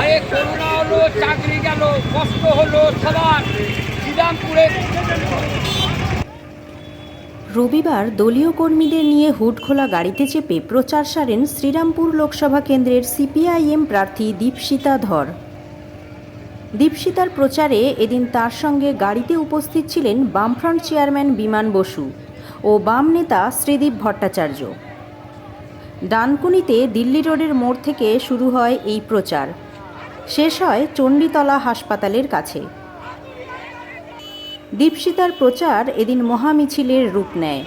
আরে করোনা হলো, চাকরি গেল, কষ্ট হলো, সবার রবিবার দলীয় কর্মীদের নিয়ে হুড খোলা গাড়িতে চেপে প্রচার সারেন শ্রীরামপুর লোকসভা কেন্দ্রের সিপিআইএম প্রার্থী দীপশিতা ধর। দীপশিতার প্রচারে এদিন তার সঙ্গে গাড়িতে উপস্থিত ছিলেন বামফ্রন্ট চেয়ারম্যান বিমান বসু ও বাম নেতা শ্রীদীপ ভট্টাচার্য। ডানকুনিতে দিল্লি রোডের মোড় থেকে শুরু হয় এই প্রচার। শেষ হয় চণ্ডীতলা হাসপাতালের কাছে। দীপশিতার প্রচার এদিন মহামিছিলের রূপ নেয়।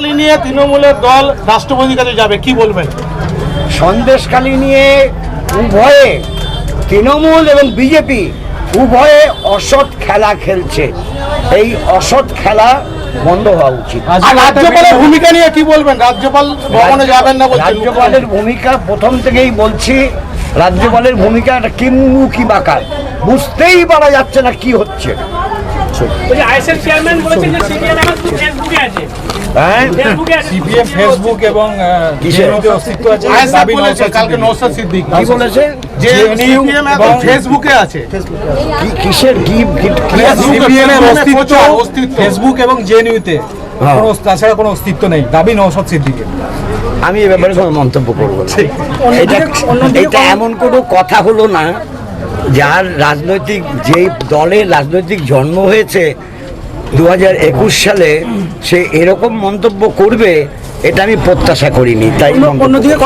খালি নিয়ে তৃণমূলের দল রাষ্ট্রপতির কাছে যাবে কি বলবেন? সন্দেশখালী নিয়ে উভয়ে তৃণমূল এবং বিজেপি উভয়ে অসৎ খেলা খেলছে। এই অসৎ খেলা বন্ধ হওয়া উচিত। রাজ্যপালের ভূমিকা নিয়ে কি বলবেন? রাজ্যপাল ভবনে যাবেন না রাজ্যপালের ভূমিকা প্রথম থেকেই বলছি রাজ্যপালের ভূমিকা একটা কিম্মুখী বাকার। বুঝতেই পারা যাচ্ছে না কি হচ্ছে। চেয়ারম্যান বলেছেন যে আছে। সিপিএম ফেসবুক এবং অস্তিত্ব আছে। আয়েশা দাবি বলেছে নওশাদ কালকে নৌসাদ সিদ্দিক। কি বলেছে যে সিপিএম এবং- ফেসবুকে আছে। কিসের কি কি- কি আছে? সিপিএম এর অস্তিত্ব? অস্তিত্ব। ফেসবুক এবং জেএনইউতে। তাছাড়া কোনো অস্তিত্ব নেই। দাবি সিদ্দিকের। আমি এ ব্যাপারে কোনো মন্তব্য করব না। এটা এটা এমন কোনো কথা হলো না যার রাজনৈতিক যেই দলের রাজনৈতিক জন্ম হয়েছে দু একুশ সালে সে এরকম মন্তব্য করবে এটা আমি প্রত্যাশা করিনি তাই অন্যদিকে করছি।